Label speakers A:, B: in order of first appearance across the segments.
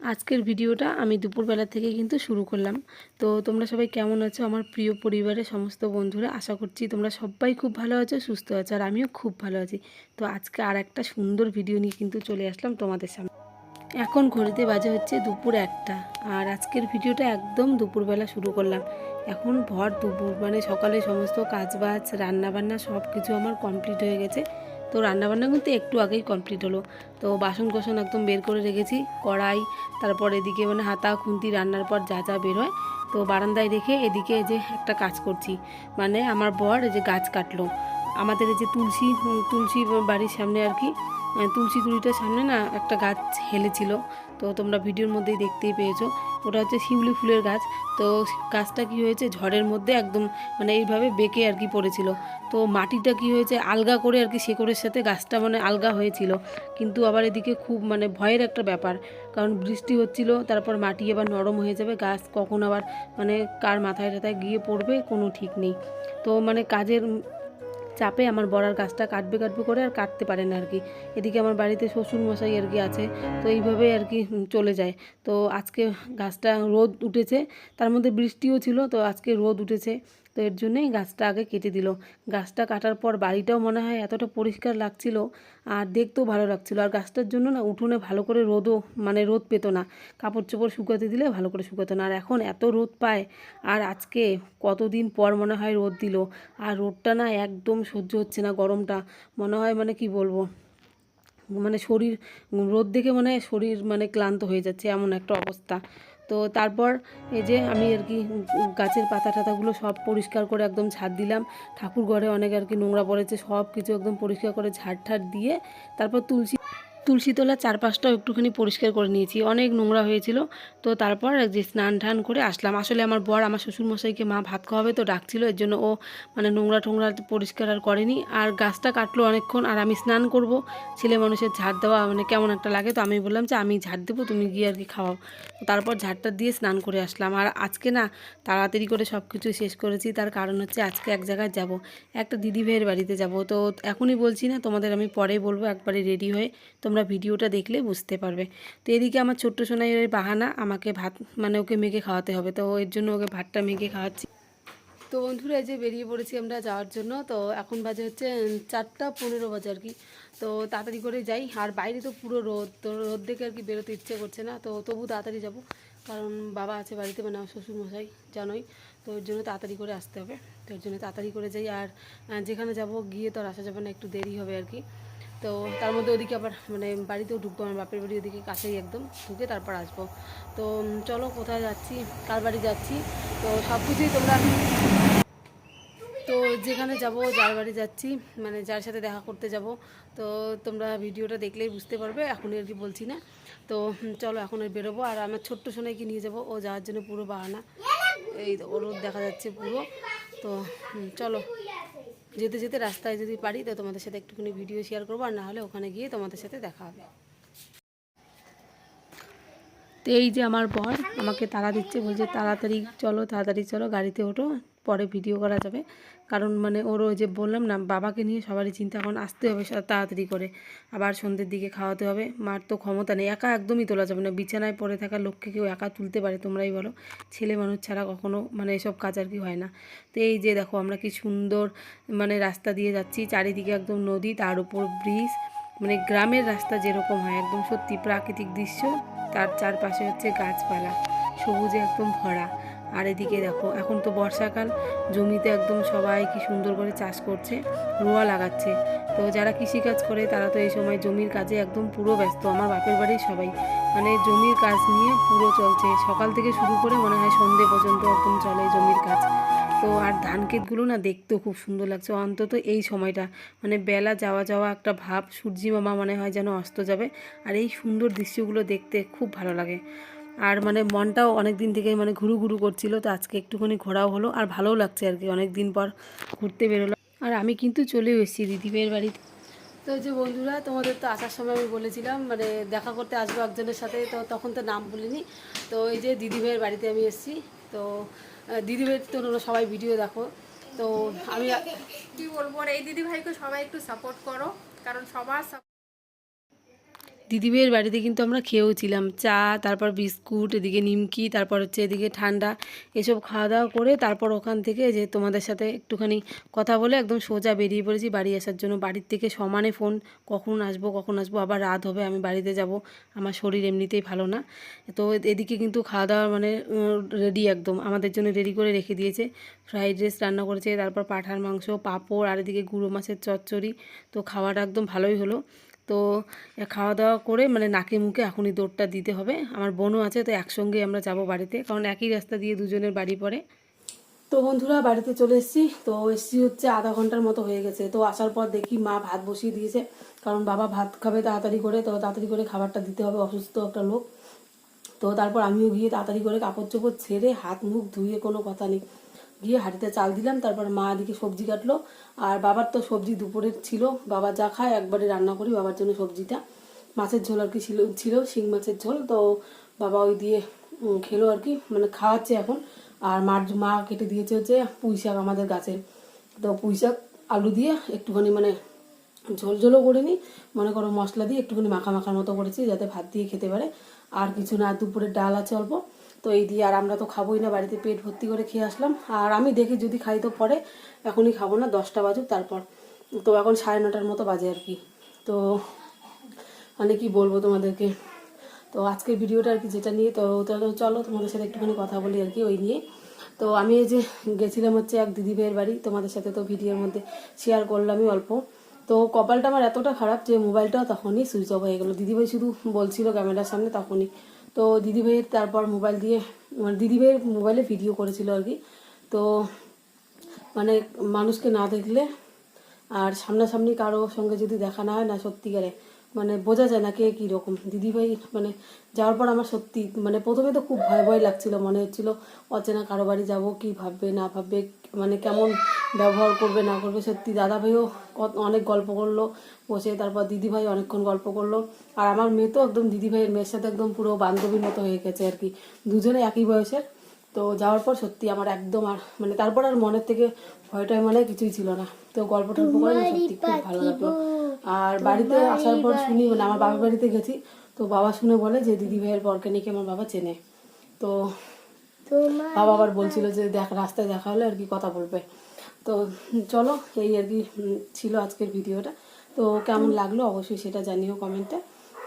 A: আজকের ভিডিওটা আমি দুপুরবেলা থেকে কিন্তু শুরু করলাম। তো তোমরা সবাই কেমন আছো? আমার প্রিয় পরিবারের সমস্ত বন্ধুরা, আশা করছি তোমরা সবাই খুব ভালো আছো, সুস্থ আছো, আর আমিও খুব ভালো আছি। তো আজকে আর একটা সুন্দর ভিডিও নিয়ে কিন্তু চলে আসলাম তোমাদের সামনে। এখন ঘড়িতে বাজে হচ্ছে দুপুর একটা, আর আজকের ভিডিওটা একদম দুপুরবেলা শুরু করলাম। এখন ভর দুপুর মানে সকালে সমস্ত কাজবাজ রান্নাবান্না সব কিছু আমার কমপ্লিট হয়ে গেছে। তো রান্নাবান্না কিন্তু একটু আগেই কমপ্লিট হলো। তো বাসন কোসন একদম বের করে রেখেছি, কড়াই, তারপর এদিকে মানে হাতা, খুন্তি রান্নার পর যা যা বের হয়, তো বারান্দায় রেখে এদিকে যে একটা কাজ করছি। মানে আমার বর এই যে গাছ কাটলো। আমাদের যে তুলসী তুলসী বাড়ির সামনে আর কি তুলসী গুড়িটার সামনে না একটা গাছ হেলেছিল। তো তোমরা ভিডিওর মধ্যেই দেখতেই পেয়েছ। ওটা হচ্ছে শিউলি ফুলের গাছ। তো গাছটা কি হয়েছে? ঝড়ের মধ্যে একদম মানে এইভাবে বেঁকে আর কি পড়েছিল। তো মাটিটা কি হয়েছে? আলগা করে আর কি শেকড়ের সাথে গাছটা মানে আলগা হয়েছিল। কিন্তু আবার এদিকে খুব মানে ভয়ের একটা ব্যাপার। কারণ বৃষ্টি হচ্ছিল, তারপর মাটি আবার নরম হয়ে যাবে। গাছ কখন আবার মানে কার মাথায় টাথায় গিয়ে পড়বে কোনো ঠিক নেই। তো মানে কাজের চাপে আমার বড়ার গাছটা কাটবে কাটবে করে আর কাটতে পারে না আর কি। এদিকে আমার বাড়িতে শ্বশুর মশাই আর কি আছে, তো এইভাবে আর কি চলে যায়। তো আজকে গাছটা রোদ উঠেছে, তার মধ্যে বৃষ্টিও ছিল, তো আজকে রোদ উঠেছে। তো এর জন্যই গাছটা আগে কেটে দিল। গাছটা কাটার পর বাড়িটাও মনে হয় এতটা পরিষ্কার লাগছিল আর দেখতেও ভালো লাগছিল। আর গাছটার জন্য না উঠোনে ভালো করে রোদও মানে রোদ পেতো না। কাপড় চোপড় শুকাতে দিলে ভালো করে শুকাতো না। আর এখন এত রোদ পায় আর আজকে কতদিন পর মনে হয় রোদ দিল। আর রোদটা না একদম সহ্য হচ্ছে না গরমটা। মনে হয় মানে কি বলব? মানে শরীর, রোদ দেখে মানে শরীর মানে ক্লান্ত হয়ে যাচ্ছে এমন একটা অবস্থা। তো তারপর এই যে আমি আর কি গাছের পাতা টাতাগুলো সব পরিষ্কার করে একদম ঝাড় দিলাম। ঠাকুর ঘরে অনেক আর কি নোংরা পড়েছে সব কিছু একদম পরিষ্কার করে ঝাড় ঠাড় দিয়ে তারপর তুলসী তুলসী তলার চারপাশটাও একটুখানি পরিষ্কার করে নিয়েছি। অনেক নোংরা হয়েছিল। তো তারপর যে স্নান টান করে আসলাম। আসলে আমার বর আমার শ্বশুরমশাইকে মা ভাত খাওয়াবে তো ডাকছিল, এর জন্য ও মানে নোংরা টোংরা পরিষ্কার আর করেনি। আর গাছটা কাটলো অনেকক্ষণ আর আমি স্নান করব। ছেলে মানুষের ঝাড় দেওয়া মানে কেমন একটা লাগে তো আমি বললাম যে আমি ঝাড় দেবো, তুমি গিয়ে আর কি খাওয়াও। তারপর ঝাড়টা দিয়ে স্নান করে আসলাম। আর আজকে না তাড়াতাড়ি করে সব কিছু শেষ করেছি। তার কারণ হচ্ছে আজকে এক জায়গায় যাব। একটা দিদি ভাইয়ের বাড়িতে যাব। তো এখনই বলছি না, তোমাদের আমি পরে বলব, একবারে রেডি হয়ে তোমরা ভিডিওটা দেখলে বুঝতে পারবে। তো এদিকে আমার ছোট্ট সোনাইয়ের বাহানা, আমাকে ভাত মানে ওকে মেখে খাওয়াতে হবে। তো এর জন্য ওকে ভাতটা মেখে খাওয়াচ্ছি। তো বন্ধুরা, এই যে বেরিয়ে পড়েছি আমরা যাওয়ার জন্য। তো এখন বাজে হচ্ছে চারটা পনেরো বাজে আর কি। তো তাড়াতাড়ি করে যাই। আর বাইরে তো পুরো রোদ, তো রোদ দেখে আর কি বেরোতে ইচ্ছে করছে না। তো তবু তাড়াতাড়ি যাব। কারণ বাবা আছে বাড়িতে মানে আমার শ্বশুরমশাই জানোই। তো ওর জন্য তাড়াতাড়ি করে আসতে হবে। তো ওর জন্য তাড়াতাড়ি করে যাই। আর যেখানে যাব গিয়ে তো আর আসা যাবে না, একটু দেরি হবে আর কি। তো তার মধ্যে ওদিকে আবার মানে বাড়িতেও ঢুকবো, আমার বাপের বাড়ি ওদিকে কাছেই একদম, ঢুকে তারপর আসব। তো চলো কোথায় যাচ্ছি, কার বাড়ি যাচ্ছি, তো সব কিছুই তোমরা তো যেখানে যাব, যার বাড়ি যাচ্ছি মানে যার সাথে দেখা করতে যাব, তো তোমরা ভিডিওটা দেখলেই বুঝতে পারবে এখন আর কি বলছি না। তো চলো এখন আর বেরোবো, আর আমার ছোট্ট সোনাইকে নিয়ে যাব, ও যাওয়ার জন্য পুরো বাহানা। এই ওর দেখা যাচ্ছে পুরো, তো চলো। যেতে যেতে রাস্তায় যদি পারি, তো তোমাদের সাথে একটুখানি ভিডিও শেয়ার করব আর না হলে ওখানে গিয়ে তোমাদের সাথে দেখা হবে। তো এই যে আমার বর, আমাকে তাড়া দিচ্ছে, বলছে তাড়াতাড়ি চলো তাড়াতাড়ি চলো, গাড়িতে ওঠো। পরে ভিডিও করা যাবে। কারণ মানে ওর ওই যে বললাম না, বাবাকে নিয়ে সবারই চিন্তা এখন আসতে হবে তাড়াতাড়ি করে। আবার সন্ধ্যের দিকে খাওয়াতে হবে। মার তো ক্ষমতা নেই, একা একদমই তোলা যাবে না। বিছানায় পড়ে থাকা লোককে কেউ একা তুলতে পারে, তোমরাই বলো। ছেলে মানুষ ছাড়া কখনো মানে এসব কাজ আর কি হয় না। তো এই যে দেখো, আমরা কি সুন্দর মানে রাস্তা দিয়ে যাচ্ছি। চারিদিকে একদম নদী, তার উপর ব্রিজ। মানে গ্রামের রাস্তা যেরকম হয়, একদম সত্যি প্রাকৃতিক দৃশ্য। তার চারপাশে হচ্ছে গাছপালা, সবুজে একদম ভরা। আর এদিকে দেখো, এখন তো বর্ষাকাল, জমিতে একদম সবাই কি সুন্দর করে চাষ করছে, রোয়া লাগাচ্ছে। তো যারা কৃষিকাজ করে, তারা তো এই সময় জমির কাজে একদম পুরো ব্যস্ত, আমার বাপের বাড়ির সবাই। মানে জমির কাজ নিয়ে পুরো চলছে। সকাল থেকে শুরু করে মনে হয় সন্ধে পর্যন্ত একদম চলে জমির কাজ। তো আর ধান ক্ষেতগুলো না দেখতেও খুব সুন্দর লাগছে। অন্তত এই সময়টা মানে বেলা যাওয়া যাওয়া একটা ভাব, সূর্যি মামা মনে হয় যেন অস্ত যাবে। আর এই সুন্দর দৃশ্যগুলো দেখতে খুব ভালো লাগে। আর মানে মনটাও অনেক দিন থেকে মানে ঘুরু ঘুরু করছিল, তো আজকে একটুখানি ঘোরাও হলো আর ভালোও লাগছে আর কি অনেক দিন পর ঘুরতে বেরোলো আর আমি কিন্তু চলেও এসেছি দিদিমের বাড়িতে। তো যে বন্ধুরা, তোমাদের তো আসার সময় আমি বলেছিলাম মানে দেখা করতে আসব একজনের সাথে, তো তখন তো নাম বলিনি। তো এই যে দিদিভাইয়ের বাড়িতে আমি এসেছি, তো দিদিভাইয়ের তো তোমরা সবাই ভিডিও দেখো। তো আমি
B: কি বলব এই দিদি ভাইকে সবাই একটু সাপোর্ট করো, কারণ সবার
A: দিদিভাইয়ের বাড়িতে কিন্তু আমরা খেয়েও ছিলাম চা, তারপর বিস্কুট, এদিকে নিমকি, তারপর হচ্ছে এদিকে ঠান্ডা, এসব খাওয়া দাওয়া করে তারপর ওখান থেকে যে তোমাদের সাথে একটুখানি কথা বলে একদম সোজা বেরিয়ে পড়েছি বাড়ি আসার জন্য। বাড়ির থেকে সমানে ফোন, কখন আসব কখন আসব, আবার রাত হবে, আমি বাড়িতে যাব। আমার শরীর এমনিতেই ভালো না। তো এদিকে কিন্তু খাওয়া দাওয়া মানে রেডি একদম। আমাদের জন্য রেডি করে রেখে দিয়েছে। ফ্রাইড রাইস রান্না করেছে, তারপর পাঠার মাংস, পাঁপড়, আর এদিকে গুঁড়ো মাছের চচ্চড়ি। তো খাওয়াটা একদম ভালোই হলো। তো খাওয়া দাওয়া করে মানে নাকে মুখে এখনই দৌড়টা দিতে হবে। আমার বোনও আছে, তো একসঙ্গে আমরা যাব বাড়িতে, কারণ একই রাস্তা দিয়ে দুজনের বাড়ি পড়ে। তো বন্ধুরা, বাড়িতে চলে এসেছি। তো এসছি হচ্ছে আধা ঘণ্টার মতো হয়ে গেছে। তো আসার পর দেখি মা ভাত বসিয়ে দিয়েছে, কারণ বাবা ভাত খাবে তাড়াতাড়ি করে, তো তাড়াতাড়ি করে খাবারটা দিতে হবে, অসুস্থ একটা লোক। তো তারপর আমিও গিয়ে তাড়াতাড়ি করে কাপড় চোপড় ছেড়ে হাত মুখ ধুয়ে কোনো কথা নেই। গিয়ে হাঁড়িতে চাল দিলাম, তারপর মা এদিকে সবজি কাটলো। আর বাবার তো সবজি দুপুরের ছিল, বাবা যা খায় একবারে রান্না করি, বাবার জন্য সবজিটা। মাছের ঝোল আর কি ছিল ছিল শিং মাছের ঝোল, তো বাবা ওই দিয়ে খেলো আর কি মানে খাওয়াচ্ছে এখন। আর মার, মা কেটে দিয়েছে হচ্ছে পুঁই শাক আমাদের গাছের তো পুঁই শাক, আলু দিয়ে একটুখানি মানে ঝোল ঝোলও করিনি, মনে করো মশলা দিয়ে একটুখানি মাখা মাখার মতো করেছি, যাতে ভাত দিয়ে খেতে পারে। আর কিছু না দুপুরের ডাল আছে অল্প। তো এই দিয়ে আর আমরা তো খাবোই না, বাড়িতে পেট ভর্তি করে খেয়ে আসলাম। আর আমি দেখি যদি খাই তো পরে, এখনই খাব না, দশটা বাজুক তারপর। তো এখন সাড়ে নটার মতো বাজে আর কি। তো মানে কি বলব তোমাদেরকে? তো আজকের ভিডিওটা আর কি যেটা নিয়ে, তো চলো তোমাদের সাথে একটুখানি কথা বলি আর কি ওই নিয়ে। তো আমি এই যে গেছিলাম হচ্ছে এক দিদিভাইয়ের বাড়ি, তোমাদের সাথে তো ভিডিওর মধ্যে শেয়ার করলামই অল্প। তো কপালটা আমার এতটা খারাপ যে মোবাইলটাও তখনই সুইচ অফ হয়ে গেলো। দিদিভাই শুধু বলছিল ক্যামেরার সামনে তখনই। তো দিদিভাইয়ের তারপর মোবাইল দিয়ে মানে দিদিভাইয়ের মোবাইলে ভিডিও করেছিল আর কি। তো মানে মানুষকে না দেখলে আর সামনাসামনি কারও সঙ্গে যদি দেখা না হয় না সত্যিকারে মানে বোঝা যায় না কে কীরকম। দিদিভাই মানে যাওয়ার পর আমার সত্যি মানে প্রথমে তো খুব ভয় ভয় লাগছিল, মনে হচ্ছিল অচেনা কারও বাড়ি যাব, কী ভাববে, না ভাববে মানে কেমন ব্যবহার করবে না করবে সত্যি দাদাভাইও অনেক গল্প করল বসে তারপর দিদিভাই অনেকক্ষণ গল্প করল। আর আমার মেয়ে তো একদম দিদিভাইয়ের মেয়ের সাথে একদম পুরো বান্ধবীর মতো হয়ে গেছে আর কি। দুজনে একই বয়সের। তো যাওয়ার পর সত্যি আমার একদম আর মানে তারপর আর মনের থেকে ভয়টাই মানে কিছুই ছিল না। তো গল্প টল্প করে না সত্যি খুব ভালো লাগল। আর বাড়িতে আসার পর শুনি মানে আমার বাবার বাড়িতে গেছি তো বাবা শুনে বলে যে দিদি ভাইয়ের বরকে নাকি আমার বাবা চেনে। তো বাবা আবার বলছিল যে দেখ রাস্তায় দেখা হলে আর কি কথা বলবে। তো চলো এই আর কি ছিল আজকের ভিডিওটা। তো কেমন লাগল? অবশ্যই সেটা জানিও কমেন্টে।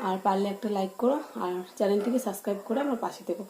A: আর পারলে একটা লাইক করো আর চ্যানেলটিকে সাবস্ক্রাইব করে আমার পাশে থেকো।